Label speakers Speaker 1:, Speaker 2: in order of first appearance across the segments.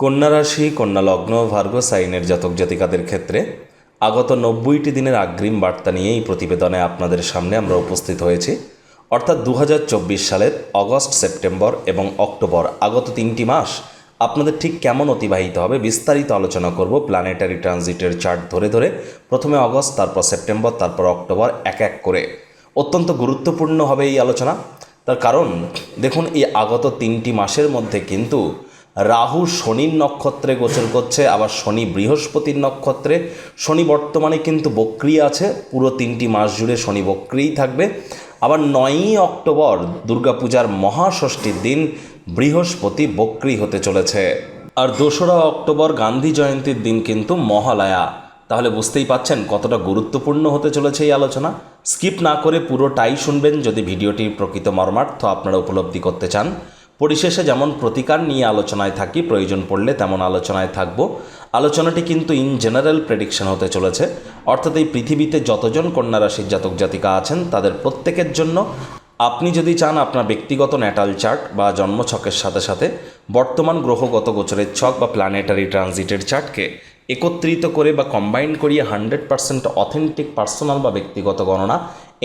Speaker 1: কন্যা রাশি, কন্যা লগ্ন ভার্গ সাইনের জাতক জাতিকাদের ক্ষেত্রে আগত নব্বইটি দিনের আগ্রিম বার্তা নিয়ে এই প্রতিবেদনে আপনাদের সামনে আমরা উপস্থিত হয়েছি। অর্থাৎ দু হাজার চব্বিশ সালের অগস্ট, সেপ্টেম্বর এবং অক্টোবর আগত তিনটি মাস আপনাদের ঠিক কেমন অতিবাহিত হবে বিস্তারিত আলোচনা করব প্ল্যানেটারি ট্রানজিটের চার্ট ধরে ধরে। প্রথমে অগস্ট, তারপর সেপ্টেম্বর, তারপর অক্টোবর এক এক করে। অত্যন্ত গুরুত্বপূর্ণ হবে এই আলোচনা। তার কারণ, দেখুন, এই আগত তিনটি মাসের মধ্যে কিন্তু রাহু শনির নক্ষত্রে গোচর করছে, আবার শনি বৃহস্পতির নক্ষত্রে। শনি বর্তমানে কিন্তু বক্রি আছে, পুরো তিনটি মাস জুড়ে শনি বক্রিই থাকবে। আবার নয়ই অক্টোবর দুর্গাপূজার মহাষষ্ঠীর দিন বৃহস্পতি বক্রি হতে চলেছে। আর দোসরা অক্টোবর গান্ধী জয়ন্তীর দিন কিন্তু মহালয়া। তাহলে বুঝতেই পাচ্ছেন কতটা গুরুত্বপূর্ণ হতে চলেছে এই আলোচনা। স্কিপ না করে পুরোটাই শুনবেন যদি ভিডিওটির প্রকৃত মর্মার্থ আপনারা উপলব্ধি করতে চান। পরিশেষে যেমন প্রতিকার নিয়ে আলোচনায় থাকি, প্রয়োজন পড়লে তেমন আলোচনায় থাকব। আলোচনাটি কিন্তু ইন জেনারেল প্রেডিকশন হতে চলেছে। অর্থাৎ এই পৃথিবীতে যতজন কন্যা রাশির জাতক জাতিকা আছেন, তাদের প্রত্যেকের জন্য আপনি যদি চান আপনার ব্যক্তিগত ন্যাটাল চার্ট বা জন্মছকের সাথে সাথে বর্তমান গ্রহগত গোচরের ছক বা প্ল্যানেটারি ট্রানজিটের চার্টকে একত্রিত করে বা কম্বাইন করিয়ে হান্ড্রেড পার্সেন্ট অথেন্টিক পার্সোনাল বা ব্যক্তিগত গণনা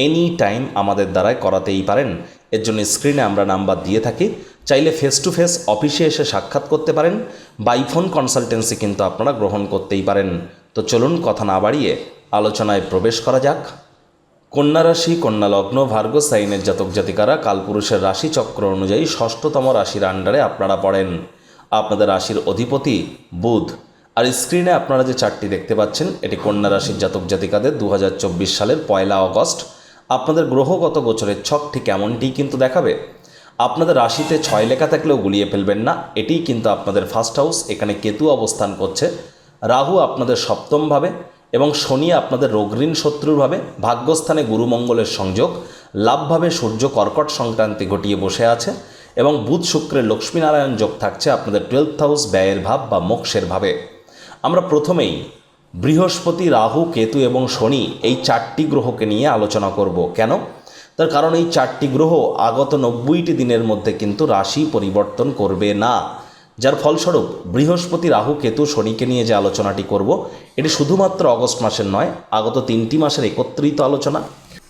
Speaker 1: এনি টাইম আমাদের দ্বারাই করাতেই পারেন। এর জন্য স্ক্রিনে আমরা নাম্বার দিয়ে থাকি। চাইলে ফেস টু ফেস অফিসে এসে সাক্ষাৎ করতে পারেন। বাই ফোন কনসালটেন্সি কিন্তু আপনারা গ্রহণ করতেই পারেন। তো চলুন কথা না বাড়িয়ে আলোচনায় প্রবেশ করা যাক। কন্যা রাশি, কন্যা লগ্ন, ভার্গ সাইনের জাতক জাতিকারা কালপুরুষের রাশি চক্র অনুযায়ী ষষ্ঠতম রাশির আন্ডারে আপনারা পড়েন। আপনাদের রাশির অধিপতি বুধ। আর স্ক্রিনে আপনারা যে চারটি দেখতে পাচ্ছেন, এটি কন্যা রাশির জাতক জাতিকাদের দু হাজার চব্বিশ সালের পয়লা অগস্ট আপনাদের গ্রহগত গোচরের ছক ঠিক এমনটিই কিন্তু দেখাবে। আপনাদের রাশিতে ছয় লেখা থাকলেও গুলিয়ে ফেলবেন না। এটিই কিন্তু আপনাদের ফার্স্ট হাউস এখানে কেতু অবস্থান করছে। রাহু আপনাদের সপ্তমভাবে এবং শনি আপনাদের রোগঋণ শত্রুরভাবে ভাগ্যস্থানে গুরুমঙ্গলের সংযোগ লাভভাবে সূর্য কর্কট সংক্রান্তি ঘটিয়ে বসে আছে এবং বুধ শুক্রের লক্ষ্মীনারায়ণ যোগ থাকছে আপনাদের টুয়েলথ হাউস ব্যয়ের ভাব বা মোক্ষের ভাবে। আমরা প্রথমেই বৃহস্পতি, রাহু, কেতু এবং শনি এই চারটি গ্রহকে নিয়ে আলোচনা করব। কেন? তার কারণ এই চারটি গ্রহ আগত নব্বইটি দিনের মধ্যে কিন্তু রাশি পরিবর্তন করবে না। যার ফলস্বরূপ বৃহস্পতি, রাহু, কেতু, শনিকে নিয়ে যে আলোচনাটি করব, এটি শুধুমাত্র অগস্ট মাসের নয়, আগত তিনটি মাসের একত্রিত আলোচনা।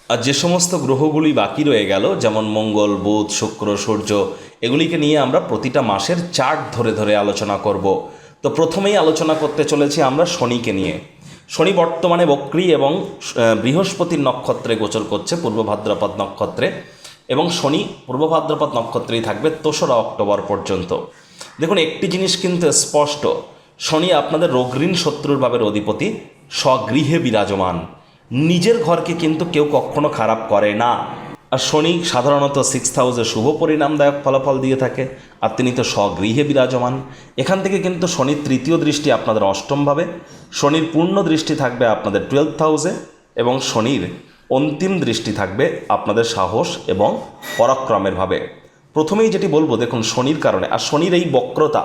Speaker 1: আর যে সমস্ত গ্রহগুলি বাকি রয়ে গেল, যেমন মঙ্গল, বুধ, শুক্র, সূর্য, এগুলিকে নিয়ে আমরা প্রতিটা মাসের চার্ট ধরে ধরে আলোচনা করব। তো প্রথমেই আলোচনা করতে চলেছি আমরা শনিকে নিয়ে। শনি বর্তমানে বক্রি এবং বৃহস্পতির নক্ষত্রে গোচর করছে, পূর্ব ভাদ্রপদ নক্ষত্রে। এবং শনি পূর্ব ভাদ্রপদ নক্ষত্রেই থাকবে তেসরা অক্টোবর পর্যন্ত। দেখুন, একটি জিনিস কিন্তু স্পষ্ট। শনি আপনাদের রোগঋণ শত্রুর ভাবের অধিপতি, স্বগৃহে বিরাজমান। নিজের ঘরকে কিন্তু কেউ কখনো খারাপ করে না। আর শনি সাধারণত সিক্স হাউসে শুভ পরিণামদায়ক ফলাফল দিয়ে থাকে। আর তিনি তো স্বগৃহে বিরাজমান। এখান থেকে কিন্তু শনির তৃতীয় দৃষ্টি আপনাদের অষ্টমভাবে শনির পূর্ণ দৃষ্টি থাকবে আপনাদের টুয়েলভ হাউসে এবং শনির অন্তিম দৃষ্টি থাকবে আপনাদের সাহস এবং পরাক্রমের ভাবে। প্রথমেই যেটি বলব, দেখুন শনির কারণে, আর শনির এই বক্রতা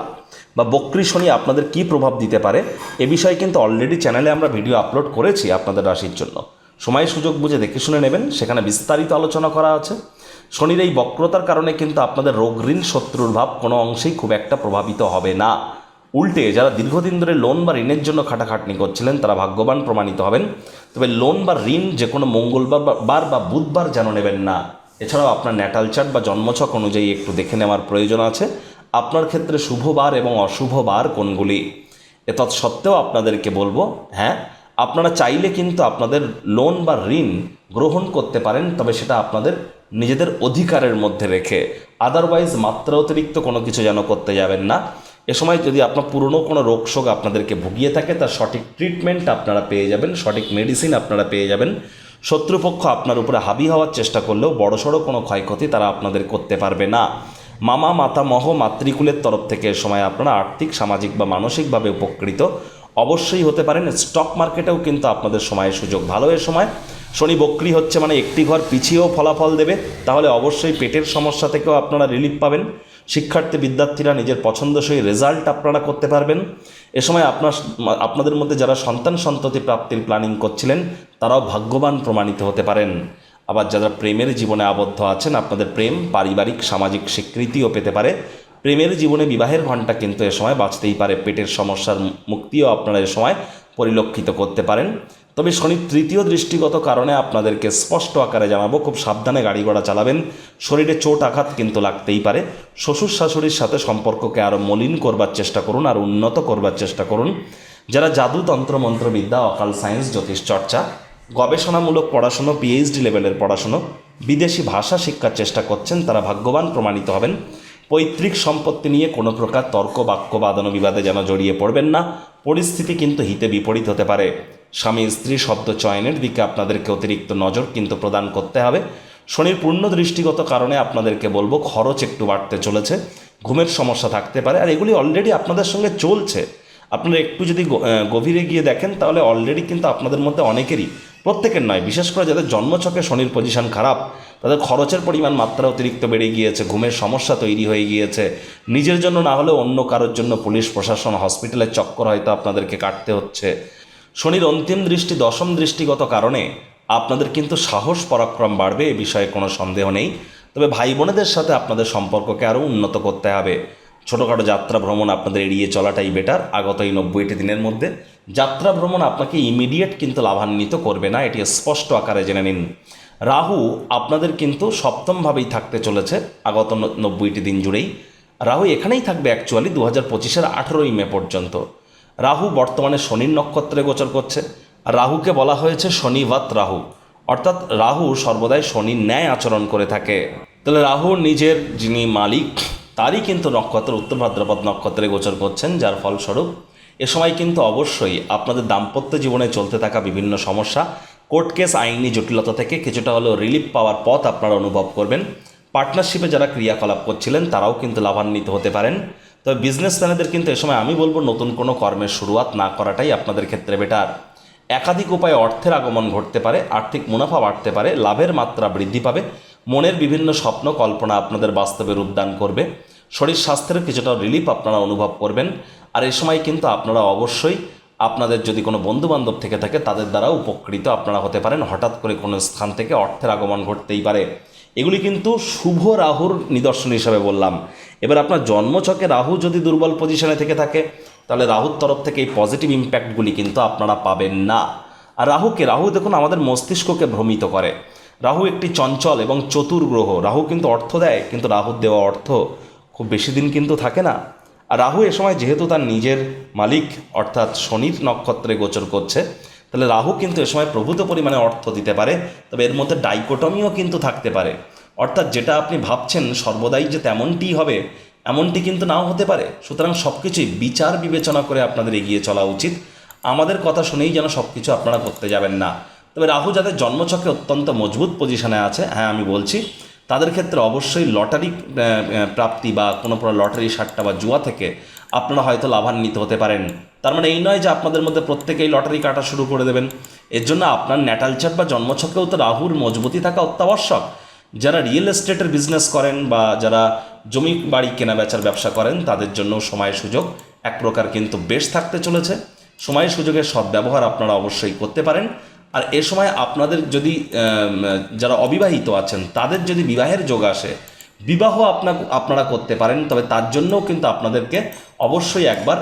Speaker 1: বা বক্রী শনি আপনাদের কি প্রভাব দিতে পারে, এ বিষয়ে কিন্তু অলরেডি চ্যানেলে আমরা ভিডিও আপলোড করেছি আপনাদের রাশির জন্য। সময় সুযোগ বুঝে দেখে শুনে নেবেন, সেখানে বিস্তারিত আলোচনা করা আছে। শনির এই বক্রতার কারণে কিন্তু আপনাদের রোগ ঋণ শত্রুর ভাব কোনো অংশেই খুব একটা প্রভাবিত হবে না। উল্টে যারা দীর্ঘদিন ধরে লোন বা ঋণের জন্য খাটাখাটনি করছিলেন, তারা ভাগ্যবান প্রমাণিত হবেন। তবে লোন বা ঋণ যে কোনো মঙ্গলবার বার বা বুধবার যেন নেবেন না। এছাড়াও আপনার ন্যাটাল চার্ট বা জন্মছক অনুযায়ী একটু দেখে নেওয়ার প্রয়োজন আছে। আপনার ক্ষেত্রে শুভ বার এবং অশুভ বার কোনগুলি? এ তৎসত্ত্বেও আপনাদেরকে বলব হ্যাঁ আপনারা চাইলে কিন্তু আপনাদের লোন বা ঋণ গ্রহণ করতে পারেন, তবে সেটা আপনাদের নিজেদের অধিকারের মধ্যে রেখে। আদারওয়াইজ মাত্রা অতিরিক্ত কোনো কিছু যেন করতে যাবেন না। এ সময় যদি আপনার পুরনো কোনো রোগ শোক আপনাদেরকে ভুগিয়ে থাকে, তার সঠিক ট্রিটমেন্ট আপনারা পেয়ে যাবেন, সঠিক মেডিসিন আপনারা পেয়ে যাবেন। শত্রুপক্ষ আপনার উপরে হাবি হওয়ার চেষ্টা করলেও বড়সড় কোনো ক্ষয়ক্ষতি তারা আপনাদের করতে পারবে না। মামা, মাতামহ, মাতৃকুলের তরফ থেকে এ সময় আপনারা আর্থিক, সামাজিক বা মানসিকভাবে উপকৃত। অবশ্যই হতে পারেন। স্টক মার্কেটেও কিন্তু আপনাদের সময়ের সুযোগ ভালো। এ সময় শনি বক্রি হচ্ছে মানে একটি ঘর পিছিয়েও ফলাফল দেবে। তাহলে অবশ্যই পেটের সমস্যা থেকেও আপনারা রিলিফ পাবেন। শিক্ষার্থী, বিদ্যার্থীরা নিজের পছন্দসই রেজাল্ট আপনারা করতে পারবেন। এ সময় আপনার, আপনাদের মধ্যে যারা সন্তান সন্ততি প্রাপ্তির প্ল্যানিং করছিলেন, তারাও ভাগ্যবান প্রমাণিত হতে পারেন। আবার যারা প্রেমের জীবনে আবদ্ধ আছেন, আপনাদের প্রেম পারিবারিক, সামাজিক স্বীকৃতিও পেতে পারে। প্রেমের জীবনে বিবাহের ঘণ্টা কিন্তু এ সময় বাঁচতেই পারে। পেটের সমস্যার মুক্তিও আপনারা এ সময় পরিলক্ষিত করতে পারেন। তবে শনির তৃতীয় দৃষ্টিগত কারণে আপনাদেরকে স্পষ্ট আকারে জানাব, খুব সাবধানে গাড়ি ঘোড়া চালাবেন। শরীরে চোট আঘাত কিন্তু লাগতেই পারে। শ্বশুর শাশুড়ির সাথে সম্পর্ককে আরও মলিন করবার চেষ্টা করুন, আর উন্নত করবার চেষ্টা করুন। যারা জাদু তন্ত্র, মন্ত্রবিদ্যা, অকাল সায়েন্স, জ্যোতিষ চর্চা, গবেষণামূলক পড়াশুনো পিএইচডি লেভেলের পড়াশুনো, বিদেশি ভাষা শিক্ষার চেষ্টা করছেন, তারা ভাগ্যবান প্রমাণিত হবেন। পৈতৃক সম্পত্তি নিয়ে কোনো প্রকার তর্ক, বাক্য, বাদন, বিবাদে যেন জড়িয়ে পড়বেন না। পরিস্থিতি কিন্তু হিতে বিপরীত হতে পারে। স্বামী স্ত্রী শব্দ চয়নের দিকে আপনাদেরকে অতিরিক্ত নজর কিন্তু প্রদান করতে হবে। শনির পূর্ণ দৃষ্টিগত কারণে আপনাদেরকে বলব, খরচ একটু বাড়তে চলেছে। ঘুমের সমস্যা থাকতে পারে। আর এগুলি অলরেডি আপনাদের সঙ্গে চলছে। আপনারা একটু যদি গভীরে গিয়ে দেখেন, তাহলে অলরেডি কিন্তু আপনাদের মধ্যে অনেকেরই, প্রত্যেকের নয়, বিশেষ করে যাদের জন্মছকে শনির পজিশন খারাপ তাদের খরচের পরিমাণ মাত্রা অতিরিক্ত বেড়ে গিয়েছে, ঘুমের সমস্যা তৈরি হয়ে গিয়েছে। নিজের জন্য না হলেও অন্য কারোর জন্য পুলিশ, প্রশাসন হসপিটালের চক্কর হয়তো আপনাদেরকে কাটতে হচ্ছে। শনির অন্তিম দৃষ্টি, দশম দৃষ্টিগত কারণে আপনাদের কিন্তু সাহস, পরাক্রম বাড়বে, এ বিষয়ে কোনো সন্দেহ নেই। তবে ভাই বোনেদের সাথে আপনাদের সম্পর্ককে আরও উন্নত করতে হবে। ছোটোখাটো যাত্রা ভ্রমণ আপনাদের এড়িয়ে চলাটাই বেটার। আগত এই নব্বইটি দিনের মধ্যে যাত্রা ভ্রমণ আপনাকে ইমিডিয়েট কিন্তু লাভান্বিত করবে না, এটি স্পষ্ট আকারে জেনে নিন। রাহু আপনাদের কিন্তু সপ্তমভাবেই থাকতে চলেছে, আগত নব্বইটি দিন জুড়েই। রাহু এখানেই থাকবে অ্যাকচুয়ালি দু হাজার পঁচিশের আঠেরোই মে পর্যন্ত। রাহু বর্তমানে শনির নক্ষত্রে গোচর করছে। রাহুকে বলা হয়েছে শনিবাত রাহু। অর্থাৎ রাহু সর্বদাই শনির ন্যায় আচরণ করে থাকে। তাহলে রাহু নিজের যিনি মালিক, তারই কিন্তু নক্ষত্র, উত্তর ভাদ্রপদ নক্ষত্রে গোচর করছেন, যার ফলস্বরূপ এ সময় কিন্তু অবশ্যই আপনাদের দাম্পত্য জীবনে চলতে থাকা বিভিন্ন সমস্যা কোর্ট কেস আইনি জটিলতা থেকে কিছুটা হলেও রিলিফ পাওয়ার পথ আপনারা অনুভব করবেন। পার্টনারশিপে যারা ক্রিয়াকলাপ করছিলেন, তারাও কিন্তু লাভান্বিত হতে পারেন। তবে বিজনেসম্যানেদের কিন্তু এ সময় আমি বলব, নতুন কোনো কর্মের শুরুয়াত না করাটাই আপনাদের ক্ষেত্রে বেটার। একাধিক উপায়ে অর্থের আগমন ঘটতে পারে, আর্থিক মুনাফা বাড়তে পারে, লাভের মাত্রা বৃদ্ধি পাবে, মনের বিভিন্ন স্বপ্ন, কল্পনা আপনাদের বাস্তবে রূপদান করবে। শরীর স্বাস্থ্যের কিছুটা রিলিফ আপনারা অনুভব করবেন। আর এ সময় কিন্তু আপনারা অবশ্যই আপনাদের যদি কোনো বন্ধু বান্ধব থেকে থাকে, তাদের দ্বারা উপকৃত আপনারা হতে পারেন। হঠাৎ করে কোনো স্থান থেকে অর্থের আগমন ঘটতেই পারে। এগুলি কিন্তু শুভ রাহুর নিদর্শন হিসাবে বললাম। এবার আপনার জন্মছকে রাহু যদি দুর্বল পজিশনে থেকে থাকে, তাহলে রাহুর তরফ থেকে এই পজিটিভ ইম্প্যাক্টগুলি কিন্তু আপনারা পাবেন না। আর রাহুকে, রাহু দেখুন আমাদের মস্তিষ্ককে ভ্রমিত করে। রাহু একটি চঞ্চল এবং চতুর গ্রহ। রাহু কিন্তু অর্থ দেয়, কিন্তু রাহুর দেওয়া অর্থ খুব বেশি দিন কিন্তু থাকে না। আর রাহু এ সময় যেহেতু তার নিজের মালিক, অর্থাৎ শনির নক্ষত্রে গোচর করছে, তাহলে রাহু কিন্তু এ সময় প্রভূত পরিমাণে অর্থ দিতে পারে, তবে এর মধ্যে ডাইকোটমিও কিন্তু থাকতে পারে। অর্থাৎ যেটা আপনি ভাবছেন সর্বদাই যে তেমনটি হবে, এমনটি কিন্তু নাও হতে পারে। সুতরাং সব কিছুই বিচার বিবেচনা করে আপনাদের এগিয়ে চলা উচিত। আমাদের কথা শুনেই যেন সব কিছু আপনারা করতে যাবেন না। তবে রাহু যাদের জন্মছকে অত্যন্ত মজবুত পজিশনে আছে হ্যাঁ আমি বলছি তাদের ক্ষেত্রে অবশ্যই লটারি প্রাপ্তি বা কোনো লটারি সাট্টা বা জুয়া থেকে আপনারা হয়তো লাভান্বিত হতে পারেন। তার মানে এই নয় যে আপনাদের মধ্যে প্রত্যেকেই লটারি কাটা শুরু করে দেবেন। এর জন্য আপনার ন্যাটাল চার্ট বা জন্মছকেও তো রাহুর মজবুতি থাকা অত্যাবশ্যক। যারা রিয়েল এস্টেটের বিজনেস করেন বা যারা জমি বাড়ি কেনা বেচার ব্যবসা করেন, তাদের জন্য সময় সুযোগ এক প্রকার কিন্তু বেশ থাকতে চলেছে। সময় সুযোগের সদ্ব্যবহার আপনারা অবশ্যই করতে পারেন। আর এ সময় আপনাদের যদি যারা অবিবাহিত আছেন, তাদের যদি বিবাহের যোগ আসে, বিবাহ আপনা আপনারা করতে পারেন, তবে তার জন্যও কিন্তু আপনাদেরকে অবশ্যই একবার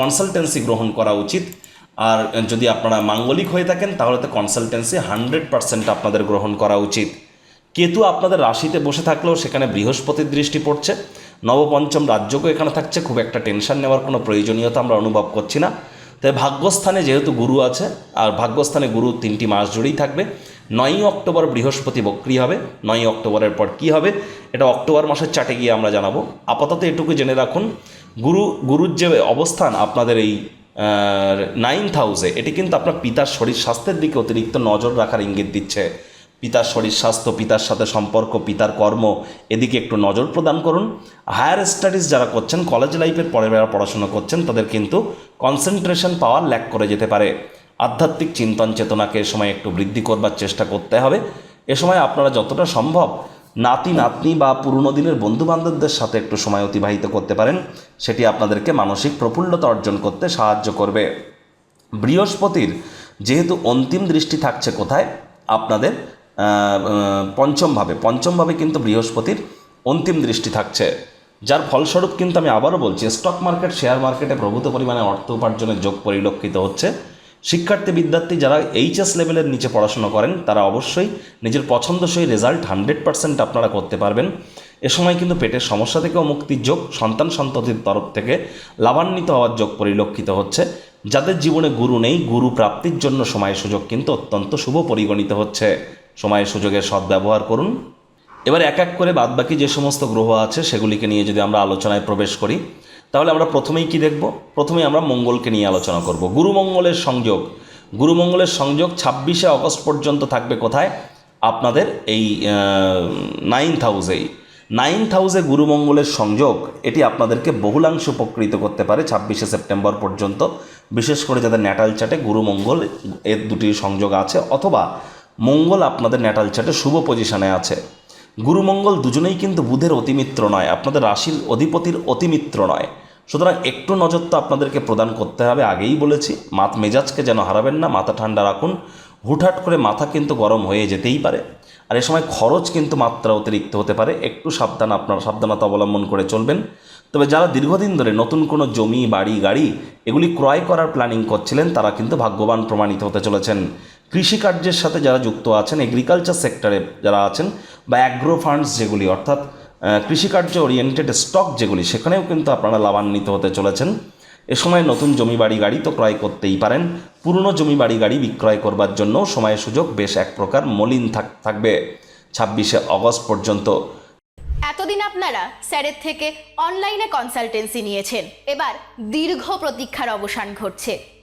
Speaker 1: কনসালটেন্সি গ্রহণ করা উচিত। আর যদি আপনারা মাঙ্গলিক হয়ে থাকেন, তাহলে তো কনসালটেন্সি হান্ড্রেড পার্সেন্ট আপনাদের গ্রহণ করা উচিত। কেতু আপনাদের রাশিতে বসে থাকলেও সেখানে বৃহস্পতির দৃষ্টি পড়ছে। নবপঞ্চম রাজ্যকেও এখানে থাকছে, খুব একটা টেনশন নেওয়ার কোনো প্রয়োজনীয়তা আমরা অনুভব করছি না। তাই ভাগ্যস্থানে যেহেতু গুরু আছে, আর ভাগ্যস্থানে গুরু তিনটি মাস জুড়েই থাকবে। নয়ই অক্টোবর বৃহস্পতি বক্রি হবে। নয়ই অক্টোবরের পর কি হবে? এটা অক্টোবর মাসের চাটে গিয়ে আমরা জানাব। আপাতত এটুকু জেনে রাখুন, গুরু, গুরুর যে অবস্থান আপনাদের এই নাইন্থ হাউসে এটি কিন্তু আপনার পিতার শরীর স্বাস্থ্যের দিকে অতিরিক্ত নজর রাখার ইঙ্গিত দিচ্ছে। পিতার শরীর, স্বাস্থ্য, পিতার সাথে সম্পর্ক, পিতার কর্ম, এদিকে একটু নজর প্রদান করুন। হায়ার স্টাডিজ যারা করছেন কলেজ লাইফের পরে যারা পড়াশোনা করছেন, তাদের কিন্তু কনসেন্ট্রেশন পাওয়ার ল্যাক করে যেতে পারে। আধ্যাত্মিক চিন্তন চেতনাকে এ সময় একটু বৃদ্ধি করবার চেষ্টা করতে হবে। এ সময় আপনারা যতটা সম্ভব নাতি, নাতনি বা পুরনো দিনের বন্ধু বান্ধবদের সাথে একটু সময় অতিবাহিত করতে পারেন। সেটি আপনাদেরকে মানসিক প্রফুল্লতা অর্জন করতে সাহায্য করবে। বৃহস্পতির যেহেতু অন্তিম দৃষ্টি থাকছে কোথায়? আপনাদের পঞ্চমভাবে পঞ্চমভাবে কিন্তু বৃহস্পতির অন্তিম দৃষ্টি থাকছে। যার ফলস্বরূপ কিন্তু আমি আবারও বলছি স্টক মার্কেট শেয়ার মার্কেটে প্রভূত পরিমাণে অর্থ উপার্জনের যোগ পরিলক্ষিত হচ্ছে। শিক্ষার্থী, বিদ্যার্থী যারা এইচএস লেভেলের নিচে পড়াশোনা করেন, তারা অবশ্যই নিজের পছন্দসই রেজাল্ট হান্ড্রেড পার্সেন্ট আপনারা করতে পারবেন। এ সময় কিন্তু পেটের সমস্যা থেকেও মুক্তির যোগ, সন্তান সন্ততির তরফ থেকে লাভান্বিত হওয়ার যোগ পরিলক্ষিত হচ্ছে। যাদের জীবনে গুরু নেই, গুরু প্রাপ্তির জন্য সময় সুযোগ কিন্তু অত্যন্ত শুভ পরিগণিত হচ্ছে। সময় সুযোগের সদ্ব্যবহার করুন। এবার এক এক করে বাদবাকি যে সমস্ত গ্রহ আছে, সেগুলিকে নিয়ে যদি আমরা আলোচনায় প্রবেশ করি, তাহলে আমরা প্রথমেই কি দেখব? প্রথমেই আমরা মঙ্গলকে নিয়ে আলোচনা করব। গুরু মঙ্গলের সংযোগ। গুরু মঙ্গলের সংযোগ ছাব্বিশে অগস্ট পর্যন্ত থাকবে কোথায়? আপনাদের এই নাইন্থ হাউসেই নাইন্থ হাউসে গুরুমঙ্গলের সংযোগ, এটি আপনাদেরকে বহুলাংশ উপকৃত করতে পারে ছাব্বিশে সেপ্টেম্বর পর্যন্ত। বিশেষ করে যাদের ন্যাটাল চাটে গুরুমঙ্গল এর দুটি সংযোগ আছে, অথবা মঙ্গল আপনাদের ন্যাটাল চাটে শুভ পজিশনে আছে। গুরুমঙ্গল দুজনেই কিন্তু বুধের অতিমিত্র নয়, আপনাদের রাশির অধিপতির অতিমিত্র নয়। সুতরাং একটু নজর তো আপনাদেরকে প্রদান করতে হবে, আগেই বলেছি মাত মেজাজকে যেন হারাবেন না, মাথা ঠান্ডা রাখুন। হুটহাট করে মাথা কিন্তু গরম হয়ে যেতেই পারে। আর এ সময় খরচ কিন্তু মাত্রা অতিরিক্ত হতে পারে, একটু সাবধান আপনার, সাবধানতা অবলম্বন করে চলবেন। তবে যারা দীর্ঘদিন ধরে নতুন কোনো জমি, বাড়ি, গাড়ি, এগুলি ক্রয় করার প্ল্যানিং করছিলেন, তারা কিন্তু ভাগ্যবান প্রমাণিত হতে চলেছেন। কৃষিকার্যের সাথে যারা যুক্ত আছেন এগ্রিকালচার সেক্টরে যারা আছেন বা অ্যাগ্রো ফান্ডস যেগুলি, অর্থাৎ কৃষিকার্য ওরিয়েন্টেড স্টক যেগুলি, সেখানেও কিন্তু আপনারা লাভান্বিত হতে চলেছেন। এ সময় নতুন জমি বাড়ি গাড়ি তো ক্রয় করতেই পারেন। পুরনো জমি বাড়ি গাড়ি বিক্রয় করবার জন্য সময় সুযোগ, বেশ এক প্রকার মলিন থাক- থাকবে ছাব্বিশে অগস্ট পর্যন্ত।
Speaker 2: এতদিন আপনারা স্যারের থেকে অনলাইনে কনসালটেন্সি নিয়েছেন। এবার দীর্ঘ প্রতীক্ষার অবসান ঘটছে।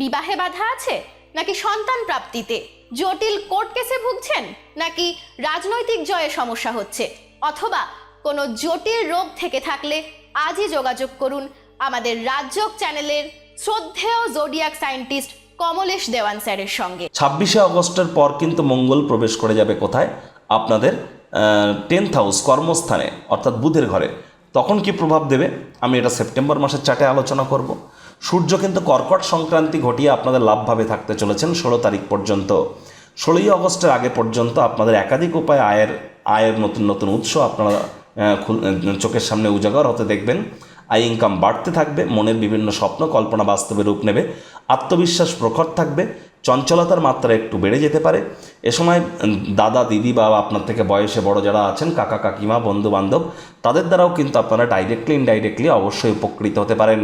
Speaker 2: বিবাহে বাধা আছে? নাকি সন্তান প্রাপ্তিতে? জটিল কোর্ট কেসে ভুগছেন? নাকি রাজনৈতিক জয়ে সমস্যা হচ্ছে? অথবা কোনো জটিল রোগ থেকে থাকলে আজই যোগাযোগ করুন আমাদের রাজ্যক চ্যানেলের শ্রদ্ধেয় জোডিয়াক সায়েন্টিস্ট কমলেশ দেওয়ান স্যারের সঙ্গে।
Speaker 1: ছাব্বিশে অগস্টের পর কিন্তু মঙ্গল প্রবেশ করে যাবে কোথায়? আপনাদের টেন্থ হাউস কর্মস্থানে, অর্থাৎ বুধের ঘরে। তখন কি প্রভাব দেবে? আমি এটা সেপ্টেম্বর মাসের চাটে আলোচনা করব। সূর্য কিন্তু কর্কট সংক্রান্তি ঘটিয়ে আপনাদের লাভভাবে থাকতে চলেছেন ষোলো তারিখ পর্যন্ত। ষোলোই অগস্টের আগে পর্যন্ত আপনাদের একাধিক উপায়ে আয়ের আয়ের নতুন নতুন উৎস আপনারা চোখের সামনে উজাগর হতে দেখবেন। আয় ইনকাম বাড়তে থাকবে, মনের বিভিন্ন স্বপ্ন কল্পনা বাস্তবে রূপ নেবে, আত্মবিশ্বাস প্রখর থাকবে, চঞ্চলতার মাত্রা একটু বেড়ে যেতে পারে। এ সময় দাদা, দিদি বা আপনার থেকে বয়সে বড় যারা আছেন, কাকা, কাকিমা বন্ধু বান্ধব তাদের দ্বারাও কিন্তু আপনারা ডাইরেক্টলি ইনডাইরেক্টলি অবশ্যই উপকৃত হতে পারেন।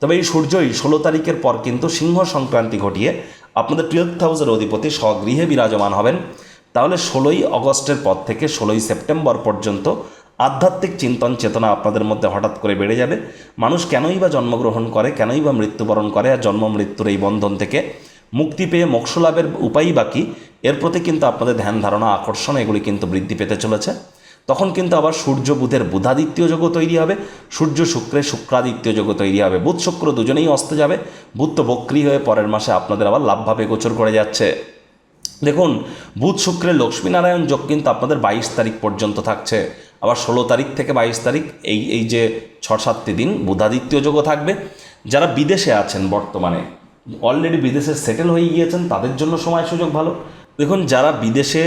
Speaker 1: তবে এই সূর্যই ষোলো তারিখের পর কিন্তু সিংহ সংক্রান্তি ঘটিয়ে আপনাদের টুয়েলভ হাউসের অধিপতি স্বগৃহে বিরাজমান হবেন। তাহলে ষোলোই অগস্টের পর থেকে ষোলোই সেপ্টেম্বর পর্যন্ত আধ্যাত্মিক চিন্তন চেতনা আপনাদের মধ্যে হঠাৎ করে বেড়ে যাবে। মানুষ কেনই বা জন্মগ্রহণ করে, কেনই বা মৃত্যুবরণ করে আর জন্ম মৃত্যুর এই বন্ধন থেকে মুক্তি পেয়ে মোক্ষ লাভের উপায়ই বাকি এর প্রতি কিন্তু আপনাদের ধ্যান ধারণা, আকর্ষণ, এগুলি কিন্তু বৃদ্ধি পেতে চলেছে। তখন কিন্তু আবার সূর্য বুধের বুধাদিত্য যোগও তৈরি হবে, সূর্য শুক্রের শুক্রাদিত্য যোগও তৈরি হবে। বুধ শুক্র দুজনেই অস্ত যাবে, বুধ তো বক্রি হয়ে পরের মাসে আপনাদের আবার লাভভাবে গোচর করে যাচ্ছে। দেখুন, বুধ শুক্রের লক্ষ্মীনারায়ণ যোগ কিন্তু আপনাদের বাইশ তারিখ পর্যন্ত থাকছে। আবার ষোলো তারিখ থেকে বাইশ তারিখ এই এই যে ছ সাতটি দিন বুধাদিত্য যোগও থাকবে। যারা বিদেশে আছেন বর্তমানে অলরেডি বিদেশে সেটেল হয়ে গিয়েছেন, তাদের জন্য সময় সুযোগ ভালো। দেখুন, যারা বিদেশে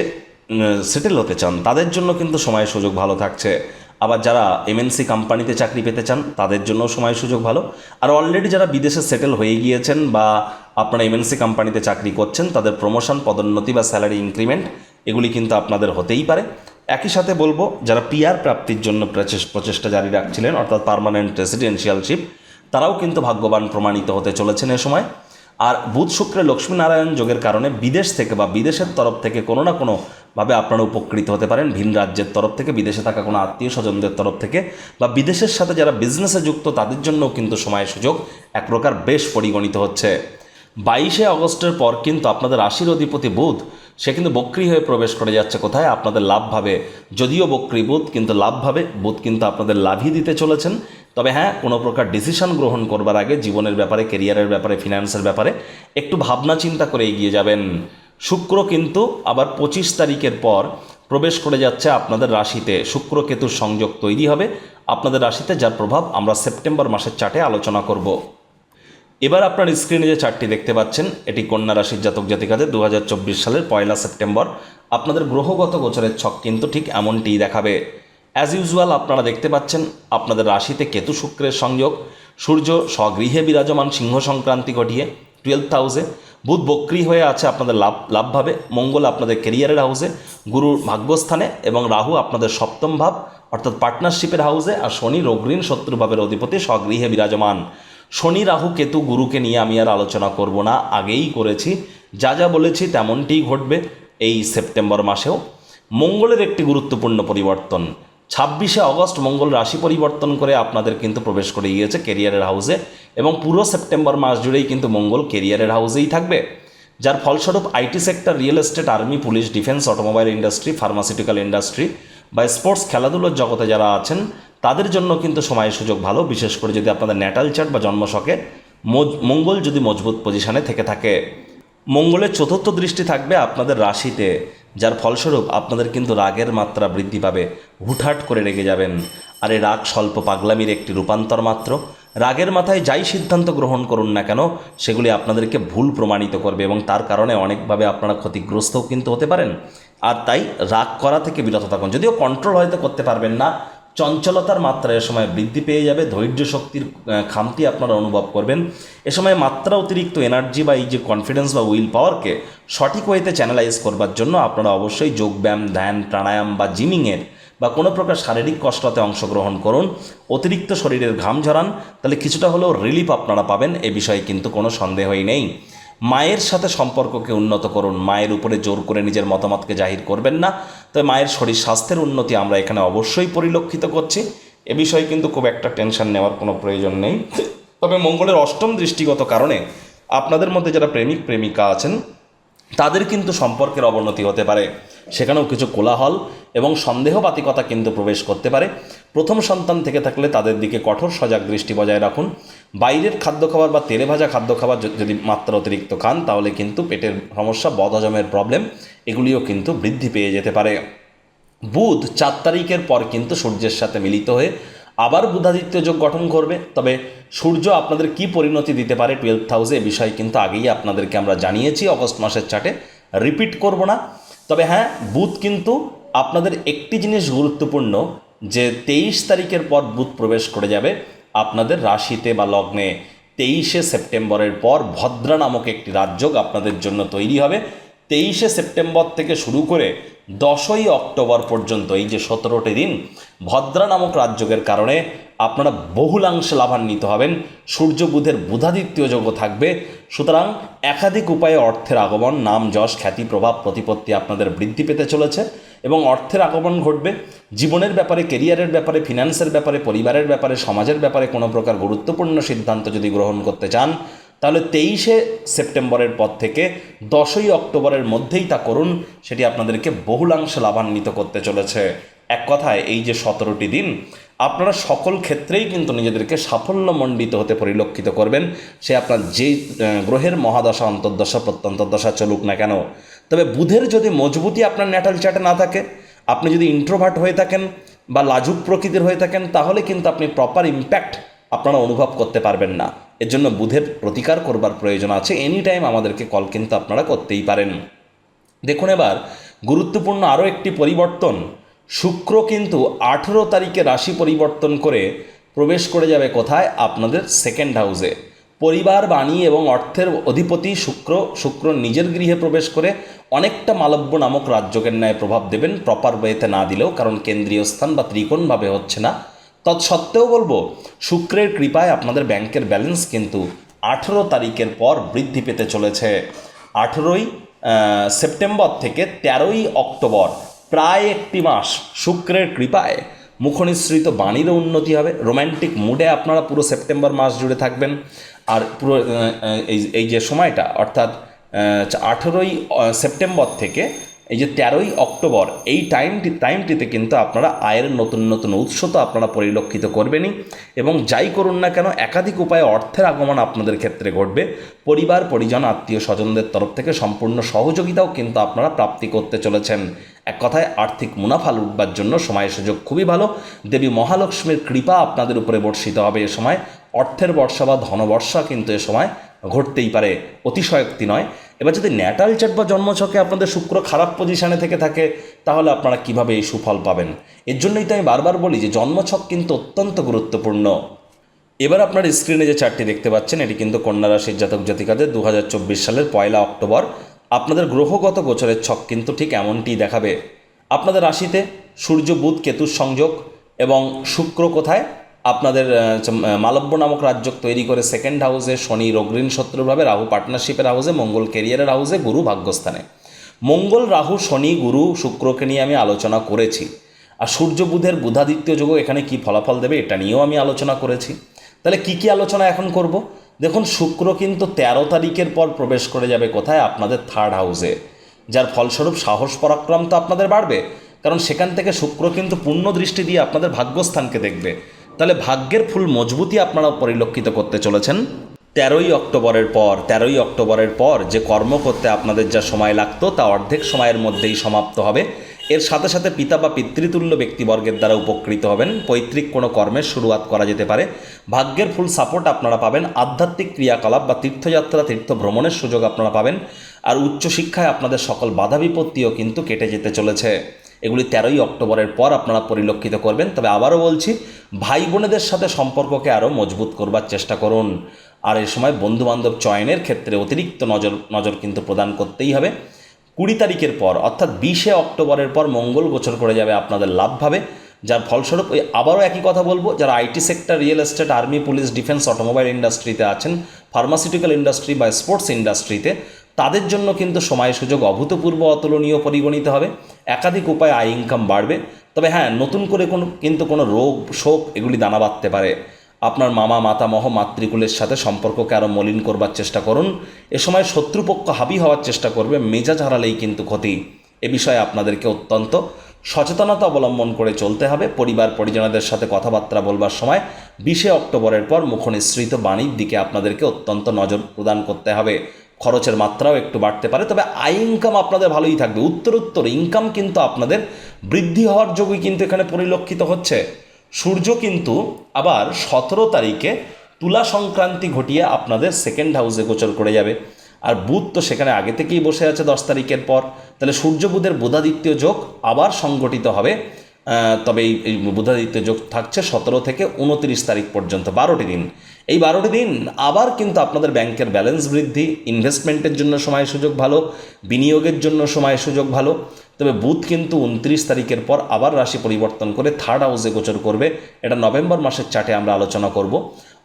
Speaker 1: সেটেল হতে চান, তাদের জন্য কিন্তু সময় সুযোগ ভালো থাকছে। আবার যারা এমএনসি কোম্পানিতে চাকরি পেতে চান, তাদের জন্য সময় সুযোগ ভালো। আর অলরেডি যারা বিদেশে সেটেল হয়ে গিয়েছেন বা আপনারা এমএনসি কোম্পানিতে চাকরি করছেন, তাদের প্রমোশন পদোন্নতি বা স্যালারি ইনক্রিমেন্ট এগুলি কিন্তু আপনাদের হতেই পারে। একই সাথে বলব, যারা পিআর প্রাপ্তির জন্য প্রচেষ- প্রচেষ্টা জারি রাখছিলেন, অর্থাৎ পার্মানেন্ট রেসিডেন্সিয়ালশিপ তারাও কিন্তু ভাগ্যবান প্রমাণিত হতে চলেছেন এ সময়। আর বুধ শুক্রের লক্ষ্মীনারায়ণ যোগের কারণে বিদেশ থেকে বা বিদেশের তরফ থেকে কোনো না কোনো ভাবে আপনারা উপকৃত হতে পারেন ভিন রাজ্যের তরফ থেকে, বিদেশে থাকা কোনো আত্মীয় স্বজনদের তরফ থেকে, বা বিদেশের সাথে যারা বিজনেসে যুক্ত, তাদের জন্যও কিন্তু সময় সুযোগ এক প্রকার বেশ পরিগণিত হচ্ছে। বাইশে অগস্টের পর কিন্তু আপনাদের রাশির অধিপতি বুধ, সে কিন্তু বক্রি হয়ে প্রবেশ করে যাচ্ছে কোথায়? আপনাদের লাভভাবে যদিও বক্রি বুধ, কিন্তু লাভভাবে বুধ কিন্তু আপনাদের লাভই দিতে চলেছেন। তবে হ্যাঁ কোনো প্রকার ডিসিশন গ্রহণ করবার আগে জীবনের ব্যাপারে কেরিয়ারের ব্যাপারে ফিনান্সের ব্যাপারে একটু ভাবনা চিন্তা করে এগিয়ে যাবেন। শুক্র কিন্তু আবার পঁচিশ তারিখের পর প্রবেশ করে যাচ্ছে আপনাদের রাশিতে। শুক্র কেতুর সংযোগ তৈরি হবে আপনাদের রাশিতে, যার প্রভাব আমরা সেপ্টেম্বর মাসের চার্টে আলোচনা করব। এবার আপনার স্ক্রিনে যে চার্টটি দেখতে পাচ্ছেন, এটি কন্যা রাশির জাতক জাতিকাদের দু হাজার চব্বিশ সালের পয়লা সেপ্টেম্বর। আপনাদের গ্রহগত গোচরের ছক কিন্তু ঠিক এমনটিই দেখাবে। অ্যাজ ইউজুয়াল আপনারা দেখতে পাচ্ছেন আপনাদের রাশিতে কেতু শুক্রের সংযোগ। সূর্য স্বগৃহে বিরাজমান, সিংহ সংক্রান্তি ঘটিয়ে। টুয়েলভ হাউসে বুধ বক্রি হয়ে আছে আপনাদের লাভ, লাভভাবে। মঙ্গল আপনাদের কেরিয়ারের হাউসে গুরুর ভাগ্যস্থানে এবং রাহু আপনাদের সপ্তম ভাব, অর্থাৎ পার্টনারশিপের হাউসে আর শনি রোগ্রীন শত্রুভাবের অধিপতি স্বগৃহে বিরাজমান। শনি, রাহু, কেতু, গুরুকে নিয়ে আমি আর আলোচনা করব না, আগেই করেছি। যা যা বলেছি তেমনটিই ঘটবে এই সেপ্টেম্বর মাসেও। মঙ্গলের একটি গুরুত্বপূর্ণ পরিবর্তন ছাব্বিশে অগস্ট মঙ্গল রাশি পরিবর্তন করে আপনাদের কিন্তু প্রবেশ করে গিয়েছে কেরিয়ারের হাউসে এবং পুরো সেপ্টেম্বর মাস জুড়েই কিন্তু মঙ্গল কেরিয়ারের হাউসেই থাকবে। যার ফলস্বরূপ IT sector, real estate, army, police, defence, automobile industry, pharmaceutical industry বা স্পোর্টস খেলাধুলোর জগতে যারা আছেন, তাদের জন্য কিন্তু সময় সুযোগ ভালো। বিশেষ করে যদি আপনাদের ন্যাটাল চার্ট বা জন্মশকে মঙ্গল যদি মজবুত পজিশনে থেকে থাকে। মঙ্গলের চতুর্থ দৃষ্টি থাকবে আপনাদের রাশিতে। যার ফলস্বরূপ আপনাদের কিন্তু রাগের মাত্রা বৃদ্ধি পাবে। হুটহাট করে রেগে যাবেন। আর এই রাগ স্বল্প পাগলামির একটি রূপান্তর মাত্র। রাগের মাথায় যাই সিদ্ধান্ত গ্রহণ করুন না কেন, সেগুলি আপনাদেরকে ভুল প্রমাণিত করবে এবং তার কারণে অনেকভাবে আপনারা ক্ষতিগ্রস্তও কিন্তু হতে পারেন। আর তাই রাগ করা থেকে বিরত থাকুন। যদিও কন্ট্রোল হয়তো করতে পারবেন না চঞ্চলতার মাত্রা এ সময় বৃদ্ধি পেয়ে যাবে। ধৈর্য শক্তির খামতি আপনারা অনুভব করবেন। এ সময় মাত্রা অতিরিক্ত এনার্জি বা এই যে কনফিডেন্স বা উইল পাওয়ারকে সঠিক ওয়েতে চ্যানেলাইজ করবার জন্য আপনারা অবশ্যই যোগব্যায়াম, ধ্যান, প্রাণায়াম বা জিমিংয়ের বা কোনো প্রকার শারীরিক কষ্টতে অংশগ্রহণ করুন। অতিরিক্ত শরীরের ঘাম ঝরান, তাহলে কিছুটা হলেও রিলিফ আপনারা পাবেন। এ বিষয়ে কিন্তু কোনো সন্দেহই নেই। মায়ের সাথে সম্পর্ককে উন্নত করুন। মায়ের উপরে জোর করে নিজের মতামতকে জাহির করবেন না। তবে মায়ের শরীর স্বাস্থ্যের উন্নতি আমরা এখানে অবশ্যই পরিলক্ষিত করছি। এ বিষয়ে কিন্তু খুব একটা টেনশন নেওয়ার কোনো প্রয়োজন নেই। তবে মঙ্গলের অষ্টম দৃষ্টিগত কারণে আপনাদের মধ্যে যারা প্রেমিক, প্রেমিকা আছেন তাদের কিন্তু সম্পর্কের অবনতি হতে পারে। সেখানেও কিছু কোলাহল এবং সন্দেহবাতিকতা কিন্তু প্রবেশ করতে পারে। প্রথম সন্তান থেকে থাকলে তাদের দিকে কঠোর সজাগ দৃষ্টি বজায় রাখুন। বাইরের খাদ্য খাবার বা তেলে ভাজা খাদ্য খাবার যদি মাত্রা অতিরিক্ত খান, তাহলে কিন্তু পেটের সমস্যা, বদহজমের প্রবলেম এগুলিও কিন্তু বৃদ্ধি পেয়ে যেতে পারে। বুধ চার তারিখের পর কিন্তু সূর্যের সাথে মিলিত হয়ে আবার বুধাদিত্য যোগ গঠন করবে। তবে সূর্য আপনাদের কি পরিণতি দিতে পারে টুয়েলভ হাউসে এ বিষয়ে কিন্তু আগেই আপনাদেরকে আমরা জানিয়েছি, অগস্ট মাসের চার্টে রিপিট করব না। তবে হ্যাঁ বুধ কিন্তু আপনাদের একটি জিনিস গুরুত্বপূর্ণ, যে তেইশ তারিখের পর বুধ প্রবেশ করে যাবে আপনাদের রাশিতে বা লগ্নে। তেইশে সেপ্টেম্বরের পর ভদ্রা নামক একটি রাজযোগ আপনাদের জন্য তৈরি হবে। তেইশে সেপ্টেম্বর থেকে শুরু করে দশই অক্টোবর পর্যন্ত, এই যে সতেরোটি দিন, ভদ্রা নামক রাজযোগের কারণে আপনারা বহুলাংশে লাভান্বিত হবেন, সূর্য বুধের বুধাদিত্য যোগও থাকবে। সুতরাং একাধিক উপায়ে অর্থের আগমন, নাম যশ, খ্যাতি, প্রভাব, প্রতিপত্তি আপনাদের বৃদ্ধি পেতে চলেছে এবং অর্থের আগমন ঘটবে। জীবনের ব্যাপারে, কেরিয়ারের ব্যাপারে, ফিনান্সের ব্যাপারে, পরিবারের ব্যাপারে, সমাজের ব্যাপারে কোনো প্রকার গুরুত্বপূর্ণ সিদ্ধান্ত যদি গ্রহণ করতে চান তাহলে তেইশে সেপ্টেম্বরের পর থেকে দশই অক্টোবরের মধ্যেই তা করুন, সেটি আপনাদেরকে বহুলাংশে লাভান্বিত করতে চলেছে। এক কথায়, এই যে সতেরোটি দিন, আপনারা সকল ক্ষেত্রেই কিন্তু নিজেদেরকে সাফল্যমণ্ডিত হতে পরিলক্ষিত করবেন। সে আপনার যে গ্রহের মহাদশা, অন্তর্দশা, প্রত্যন্তর্দশা চলুক না কেন। তবে বুধের যদি মজবুতি আপনার ন্যাটাল চার্টে না থাকে, আপনি যদি ইন্ট্রোভার্ট হয়ে থাকেন বা লাজুক প্রকৃতির হয়ে থাকেন, তাহলে কিন্তু আপনি প্রপার ইম্প্যাক্ট আপনারা অনুভব করতে পারবেন না। এর জন্য বুধের প্রতিকার করবার প্রয়োজন আছে। এনি টাইম আমাদেরকে কল কিন্তু আপনারা করতেই পারেন। দেখুন এবার, গুরুত্বপূর্ণ আরও একটি পরিবর্তন। শুক্র কিন্তু আঠেরো তারিখে রাশি পরিবর্তন করে প্রবেশ করে যাবে কোথায়? আপনাদের সেকেন্ড হাউসে পরিবার, বাণী এবং অর্থের অধিপতি শুক্র শুক্র নিজের গৃহে প্রবেশ করে অনেকটা মালব্য নামক রাজ্যকের ন্যায় প্রভাব দেবেন। প্রপার ওয়েতে না দিলেও, কারণ কেন্দ্রীয় স্থান বা ত্রিকোণভাবে হচ্ছে না। তৎসত্ত্বেও বলব, শুক্রের কৃপায় আপনাদের ব্যাংকের ব্যালেন্স কিন্তু আঠেরো তারিখের পর বৃদ্ধি পেতে চলেছে। আঠেরোই সেপ্টেম্বর থেকে তেরোই অক্টোবর, প্রায় একটি মাস শুক্রের কৃপায় মুখনিসৃত বাণীরও উন্নতি হবে। রোম্যান্টিক মুডে আপনারা পুরো সেপ্টেম্বর মাস জুড়ে থাকবেন। আর পুরো এই এই যে সময়টা, অর্থাৎ আঠেরোই সেপ্টেম্বর থেকে এই যে তেরোই অক্টোবর, এই টাইমটি টাইমটিতে কিন্তু আপনারা আয়ের নতুন নতুন উৎস তো আপনারা পরিলক্ষিত করবেনই এবং যাই করুন না কেন, একাধিক উপায়ে অর্থের আগমন আপনাদের ক্ষেত্রে ঘটবে। পরিবার, পরিজন, আত্মীয় স্বজনদের তরফ থেকে সম্পূর্ণ সহযোগিতাও কিন্তু আপনারা প্রাপ্তি করতে চলেছেন। এক কথায়, আর্থিক মুনাফা লুটবার জন্য সময় সুযোগ খুবই ভালো। দেবী মহালক্ষ্মীর কৃপা আপনাদের উপরে বর্ষিত হবে এ সময়। অর্থের বর্ষা বা ধনবর্ষা কিন্তু এ সময় ঘটতেই পারে। অতিশয়োক্তি নয়। এবার যদি ন্যাটাল চার্ট বা জন্মছকে আপনাদের শুক্র খারাপ পজিশানে থেকে থাকে, তাহলে আপনারা কীভাবে এই সুফল পাবেন? এর জন্যই তো আমি বারবার বলি যে জন্মছক কিন্তু অত্যন্ত গুরুত্বপূর্ণ। এবার আপনার স্ক্রিনে যে চারটি দেখতে পাচ্ছেন, এটি কিন্তু কন্যা রাশির জাতক জাতিকাদের দু হাজার চব্বিশ সালের পয়লা অক্টোবর। আপনাদের গ্রহগত গোচরের ছক কিন্তু ঠিক এমনটিই দেখাবে। আপনাদের রাশিতে সূর্য, বুধ, কেতুর সংযোগ এবং শুক্র কোথায়? আপনাদের মালব্য নামক রাজ্য তৈরি করে সেকেন্ড হাউসে শনি, রগ্রিন শত্রুভাবে, রাহু পার্টনারশিপের হাউসে মঙ্গল কেরিয়ারের হাউসে গুরু ভাগ্যস্থানে। মঙ্গল, রাহু, শনি, গুরু, শুক্রকে নিয়ে আমি আলোচনা করেছি। আর সূর্য বুধের বুধাদিত্য যোগ এখানে কি ফলাফল দেবে এটা নিয়েও আমি আলোচনা করেছি। তাহলে কি কি আলোচনা এখন করব? দেখুন, শুক্র কিন্তু তেরো তারিখের পর প্রবেশ করে যাবে কোথায়? আপনাদের থার্ড হাউসে যার ফলস্বরূপ সাহস পরাক্রম তো আপনাদের বাড়বে। কারণ সেখান থেকে শুক্র কিন্তু পূর্ণ দৃষ্টি দিয়ে আপনাদের ভাগ্যস্থানকে দেখবে। তাহলে ভাগ্যের ফুল মজবুতি আপনারা পরিলক্ষিত করতে চলেছেন। তেরোই অক্টোবরের পর, তেরোই অক্টোবরের পর যে কর্ম করতে আপনাদের যা সময় লাগতো, তা অর্ধেক সময়ের মধ্যেই সমাপ্ত হবে। এর সাথে সাথে পিতা বা পিতৃতুল্য ব্যক্তিবর্গের দ্বারা উপকৃত হবেন। পৈতৃক কোনো কর্মের শুরুয়াত করা যেতে পারে। ভাগ্যের ফুল সাপোর্ট আপনারা পাবেন। আধ্যাত্মিক ক্রিয়াকলাপ বা তীর্থযাত্রা তীর্থ ভ্রমণের সুযোগ আপনারা পাবেন। আর উচ্চশিক্ষায় আপনাদের সকল বাধা বিপত্তিও কিন্তু কেটে যেতে চলেছে। এগুলি তেরোই অক্টোবরের পর আপনারা পরিলক্ষিত করবেন। তবে আবারও বলছি ভাই বোনেদের সাথে সম্পর্ককে আরও মজবুত করবার চেষ্টা করুন। আর এ সময় বন্ধুবান্ধব চয়নের ক্ষেত্রে অতিরিক্ত নজর নজর কিন্তু প্রদান করতেই হবে। কুড়ি তারিখের পর, অর্থাৎ বিশে অক্টোবরের পর মঙ্গল গোচর করে যাবে আপনাদের লাভভাবে। যার ফলস্বরূপ ওই আবারও একই কথা বলব, যারা IT sector, real estate, army, police, defence, automobile ইন্ডাস্ট্রিতে আছেন, ফার্মাসিউটিক্যাল ইন্ডাস্ট্রি বা স্পোর্টস ইন্ডাস্ট্রিতে, তাদের জন্য কিন্তু সময় সুযোগ অভূতপূর্ব অতুলনীয় পরিগণিত হবে। একাধিক উপায়ে আয় ইনকাম বাড়বে। তবে হ্যাঁ নতুন করে কোনো, কিন্তু কোনো রোগ, শোক এগুলি দানা বাঁধতে পারে। আপনার মামা, মাতামহ, মাতৃকুলের সাথে সম্পর্ককে আরও মলিন করবার চেষ্টা করুন। এ সময় শত্রুপক্ষ হাবি হওয়ার চেষ্টা করবে, মেজাজ হারালেই কিন্তু ক্ষতি। এ বিষয়ে আপনাদেরকে অত্যন্ত সচেতনতা অবলম্বন করে চলতে হবে। পরিবার, পরিজনদের সাথে কথাবার্তা বলবার সময় বিশে অক্টোবরের পর মুখনিসৃত বাণীর দিকে আপনাদেরকে অত্যন্ত নজর প্রদান করতে হবে। খরচের মাত্রাও একটু বাড়তে পারে, তবে আয় ইনকাম আপনাদের ভালোই থাকবে। উত্তর উত্তরোত্তর ইনকাম কিন্তু আপনাদের বৃদ্ধি হওয়ার যোগই কিন্তু এখানে পরিলক্ষিত হচ্ছে। সূর্য কিন্তু আবার সতেরো তারিখে তুলা সংক্রান্তি ঘটিয়ে আপনাদের সেকেন্ড হাউসে গোচর করে যাবে। আর বুধ তো সেখানে আগে থেকেই বসে আছে দশ তারিখের পর। তাহলে সূর্য বুধের বুধাদিত্য যোগ আবার সংগঠিত হবে। তবে এই বুধাদিত্য যোগ থাকছে সতেরো থেকে উনত্রিশ তারিখ পর্যন্ত, বারোটি দিন। এই বারোটি দিন আবার কিন্তু আপনাদের ব্যাংকের ব্যালেন্স বৃদ্ধি, ইনভেস্টমেন্টের জন্য সময় সুযোগ ভালো, বিনিয়োগের জন্য সময় সুযোগ ভালো, তবে বুধ কিন্তু উনত্রিশ তারিখের পর আবার রাশি পরিবর্তন করে থার্ড হাউসে গোচর করবে। এটা নভেম্বর মাসের চার্টে আমরা আলোচনা করব।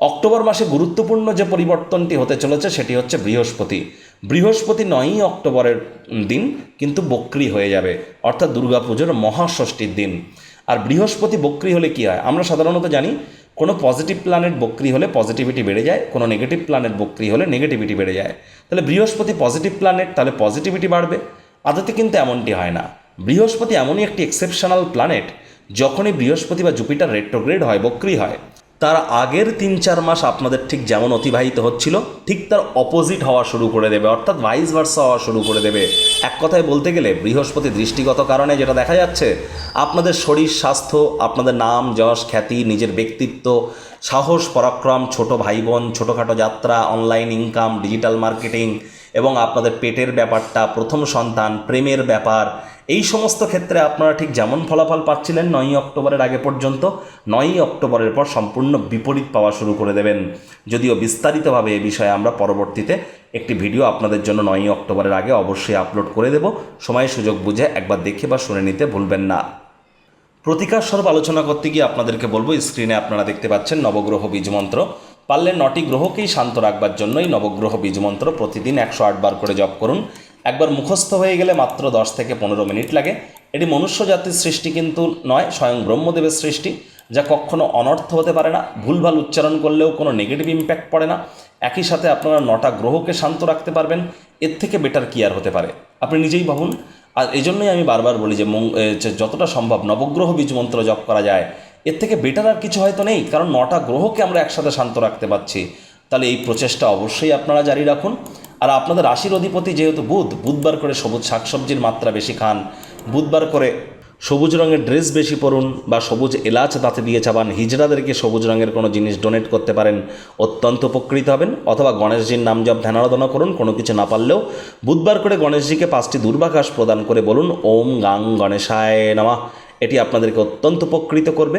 Speaker 1: অক্টোবর মাসে গুরুত্বপূর্ণ যে পরিবর্তনটি হতে চলেছে সেটি হচ্ছে বৃহস্পতি। বৃহস্পতি নয়ই অক্টোবরের দিন কিন্তু বক্রি হয়ে যাবে, অর্থাৎ দুর্গাপুজোর মহাষষ্ঠীর দিন। আর বৃহস্পতি বক্রি হলে কি হয়? আমরা সাধারণত জানি, কোনো পজিটিভ প্ল্যানেট বক্রি হলে পজিটিভিটি বেড়ে যায়, কোনো নেগেটিভ প্ল্যানেট বক্রি হলে নেগেটিভিটি বেড়ে যায়। তাহলে বৃহস্পতি পজিটিভ প্ল্যানেট তাহলে পজিটিভিটি বাড়বে। আদতে কিন্তু এমনটি হয় না। বৃহস্পতি এমনই একটি এক্সেপশনাল প্ল্যানেট যখনই বৃহস্পতি বা জুপিটার রেট্রোগ্রেড হয়, বক্রি হয়। তার আগের তিন চার মাস আপনাদের ঠিক যেমন অতিবাহিত হচ্ছিল, ঠিক তার অপোজিট হওয়া শুরু করে দেবে, অর্থাৎ ভাইস ভার্সা হওয়া শুরু করে দেবে। এক কথায় বলতে গেলে বৃহস্পতি দৃষ্টিগত কারণে যেটা দেখা যাচ্ছে, আপনাদের শরীর, স্বাস্থ্য, আপনাদের নাম, যশ, খ্যাতি, নিজের ব্যক্তিত্ব, সাহস, পরাক্রম, ছোট ভাই বোন ছোটোখাটো যাত্রা অনলাইন ইনকাম ডিজিটাল মার্কেটিং এবং আপনাদের পেটের ব্যাপারটা, প্রথম সন্তান, প্রেমের ব্যাপার এই সমস্ত ক্ষেত্রে আপনারা ঠিক যেমন ফলাফল পাচ্ছিলেন নয়ই অক্টোবরের আগে পর্যন্ত, নয়ই অক্টোবরের পর সম্পূর্ণ বিপরীত পাওয়া শুরু করে দেবেন। যদিও বিস্তারিতভাবে এ বিষয়ে আমরা পরবর্তীতে একটি ভিডিও আপনাদের জন্য নয়ই অক্টোবরের আগে অবশ্যই আপলোড করে দেব। সময় সুযোগ বুঝে একবার দেখে বা শুনে নিতে ভুলবেন না। প্রতিকার স্বরূপ আলোচনা করতে গিয়ে আপনাদেরকে বলব, স্ক্রিনে আপনারা দেখতে পাচ্ছেন নবগ্রহ বীজ মন্ত্র পারলে নটি গ্রহকেই শান্ত রাখবার জন্যই নবগ্রহ বীজমন্ত্র প্রতিদিন একশো আট বার করে জপ করুন। একবার মুখস্থ হয়ে গেলে মাত্র দশ থেকে পনেরো মিনিট লাগে। এটি মনুষ্য জাতির সৃষ্টি কিন্তু নয়, স্বয়ং ব্রহ্মদেবের সৃষ্টি, যা কখনো অনর্থ হতে পারে না। ভুলভাল উচ্চারণ করলেও কোনো নেগেটিভ ইম্প্যাক্ট পড়ে না। একই সাথে আপনারা নটা গ্রহকে শান্ত রাখতে পারবেন। এর থেকে বেটার কি আর হতে পারে। আপনি নিজেই ভাবুন। আর এই জন্যই আমি বারবার বলি যে যতটা সম্ভব নবগ্রহ বীজ মন্ত্র জপ করা যায়। এর থেকে বেটার আর কিছু হয়তো নেই, কারণ নটা গ্রহকে আমরা একসাথে শান্ত রাখতে পারছি। তাহলে এই প্রচেষ্টা অবশ্যই আপনারা জারি রাখুন। আর আপনাদের রাশির অধিপতি যেহেতু বুধ, বুধবার করে সবুজ শাকসবজির মাত্রা বেশি খান। বুধবার করে সবুজ রঙের ড্রেস বেশি পরুন বা সবুজ এলাচ দাঁতে দিয়ে চাবান হিজড়াদেরকে সবুজ রঙের কোনো জিনিস ডোনেট করতে পারেন, অত্যন্ত উপকৃত হবেন। অথবা গণেশজির নাম জপ ধ্যানারাধনা করুন, কোনো কিছু না পারলেও বুধবার করে গণেশজিকে পাঁচটি দুর্বাঘাস প্রদান করে বলুন, ওম গাং গণেশায় নামা। এটি আপনাদেরকে অত্যন্ত উপকৃত করবে।